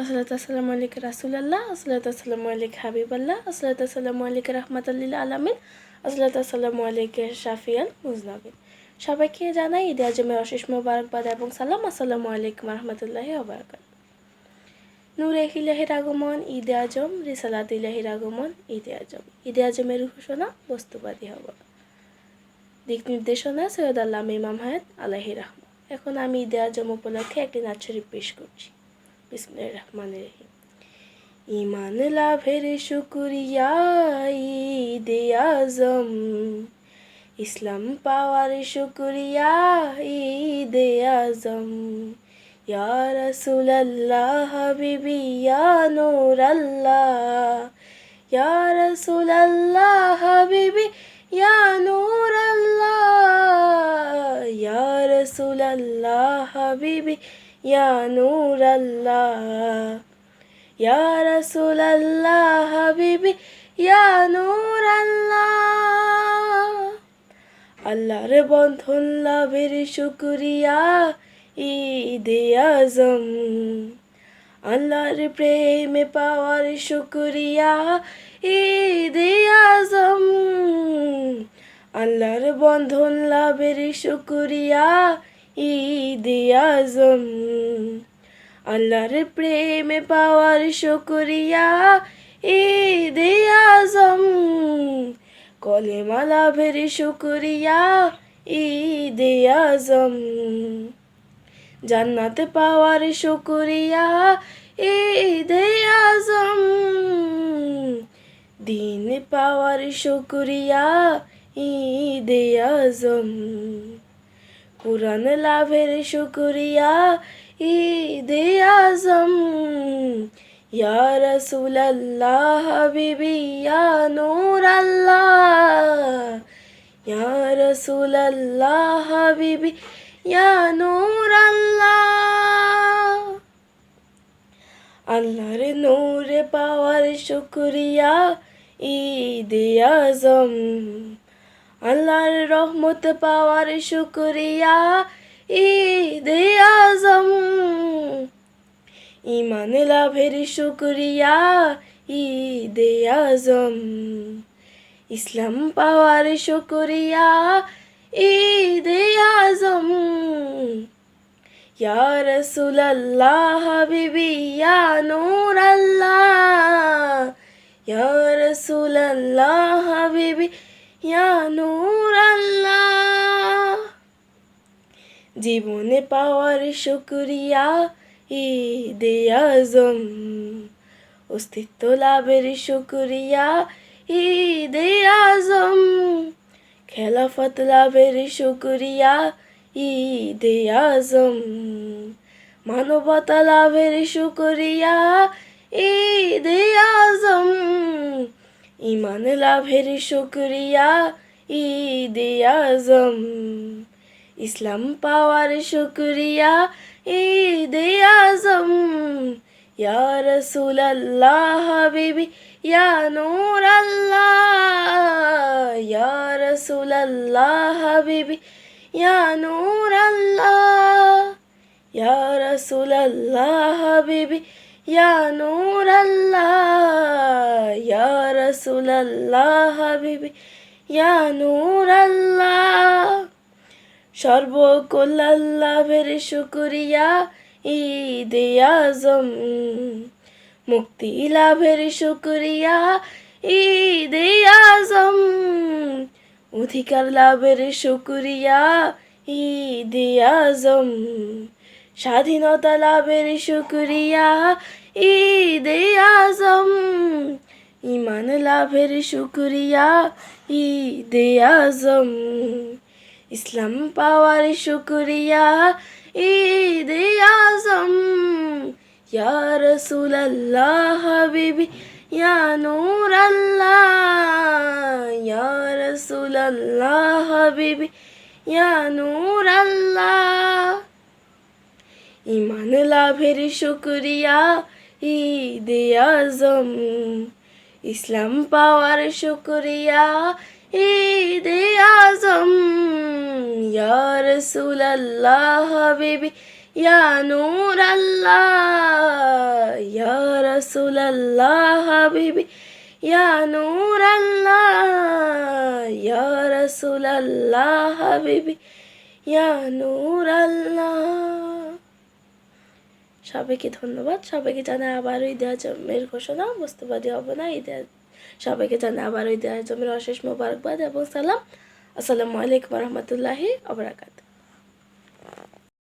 আসসালাতু আসসালামু আলাইকুম রাসুলাল্লাহ আসসালাতু আসসালামু আলাইকুম হাবিবাল্লাহ আসসালাতু আসসালামু আলাইকুম রহমতুল্লিল আলমিন আসসালাতু আসসালামু আলাইকুম শাফিয়াল মুজনাবিন সবাইকে জানাই ঈদ আজমের অশেষ মোবারকবাদ এবং সালাম। আসসালামু আলাইকুম রহমতুল্লাহি ওবরাকাত নূরে ইলাহির আগমন, ঈদে আজম, রিসালাত ইলাহির আগমন, ঈদে আজম। ঈদে আজমের ঘোষণা বস্তুবাদী হওয়া দিক নির্দেশনা সৈয়দ আল্লাহ ইমাম হায়াত আলাহি রহমান এখন আমি ঈদে আজম উপলক্ষে একটি নাচ শরীফ পেশ করছি। বিসমুল্লাহির রহমানির রহিম। ইমান লাভের শুকুরিয়া ঈদে আজম। ইসলাম পাওয়ার শুকুরিয়া ঈদে আজম। ইয়া রাসূলুল্লাহ হাবিবি, ইয়া নূরাল্লাহ। ইয়া রাসূলুল্লাহ হাবিবি, ইয়া নূরাল্লাহ। ইয়া রাসূলুল্লাহ হাবিবি ইয়া নূরাল্লাহ ইয়া রাসূলুল্লাহ হাবিবি ইয়া নূরাল্লাহ আল্লাহর বন্ধন লাভের শুকরিয়া, ঈদে আজম। আল্লাহর প্রেমে পাওয়ার শুকরিয়া, ঈদে আজম। আল্লাহর বন্ধন লাভের শুকরিয়া ঈদে আজম। আল্লাহর প্রেমে পাওয়ার শুকরিয়া, ঈদে আজম। কলেমা লাভের শুকরিয়া, ঈদে আজম। জান্নাত পাওয়ার শুকরিয়া, ঈদে আজম। দিন পাওয়ার শুকরিয়া, ঈদে আজম। কুরআন লাভের শুকরিয়া ঈদে আজম। ইয়া রাসূলুল্লাহ, হাবিবি, ইয়া নূরাল্লাহ। ইয়া রাসূলুল্লাহ, হাবিবি, ইয়া নূরাল্লাহ। আল্লাহর নূরে পাওয়ার শুকরিয়া ঈদে আজম। আল্লাহর রহমত পাওয়ার শুকরিয়া, ঈদে আজম। ইমান লাভের শুকরিয়া, ঈদে আজম। ইসলাম পাওয়ার শুকরিয়া, ঈদে আজম। ইয়া রাসূলুল্লাহ, হাবিবি, ইয়া নূরাল্লাহ। ইয়া রাসূলুল্লাহ, হাবিবি ইয়া নূরাল্লাহ। জীবনে পাওয়ার শুকরিয়া ঈদে আজম। অস্তিত্ব লাভের শুকরিয়া ঈদে আজম। খেলাফত লাভের শুকরিয়া ঈদে আজম। মানবতা লাভের শুকরিয়া ঈদে আজম। ইমান লাভের শুকরিয়া, ঈদে আজম। ইসলাম পাওয়ার শুকরিয়া, ঈদে আজম। ইয়া রাসূলুল্লাহ হাবিবি, ইয়া নূরাল্লাহ। ইয়া রাসূলুল্লাহ হাবিবি, ইয়া নূরাল্লাহ। ইয়া রাসূলুল্লাহ হাবিবি ইয়া নূরাল্লাহ ইয়া রাসূলুল্লাহ হাবিবি ইয়া নূরাল্লাহ সর্বকল্যাণের শুকরিয়া ঈদে আজম, মুক্তি লাভের শুকরিয়া ঈদে আজম, অধিকার লাভের শুকরিয়া ঈদে আজম। স্বাধীনতা লাভের শুকরিয়া, ঈদে আজম। ইমান লাভের শুকরিয়া, ঈদে আজম। ইসলাম পাওয়ার শুকরিয়া, ঈদে আজম। ইয়া রাসূলুল্লাহ হাবিবি, ইয়া নূরাল্লাহ। ইয়া রাসূলুল্লাহ হাবিবি, ইয়া নূরাল্লাহ। ইমান লাভের শুকরিয়া ঈদে আজম। ইসলাম পাওয়ার শুকরিয়া ঈদে আজম। ইয়া রাসূলুল্লাহ হাবিবি, ইয়া নূর আল্লাহ রসুলাল্লাহ হাবিবি, ইয়া নূর আল্লাহ ইয়া রসুলাল্লাহ হাবিবি, ইয়া নূর আল্লাহ সবাইকে ধন্যবাদ। সবাইকে জানাই আবারও ঈদে আজমের ঘোষণা বস্তুবাদী হবে না ঈদে সবাইকে জানাই আবারও ঈদে আজমের অশেষ মোবারকবাদ এবং সালাম। আসসালামু আলাইকুম রহমতুল্লাহি আবরাকাত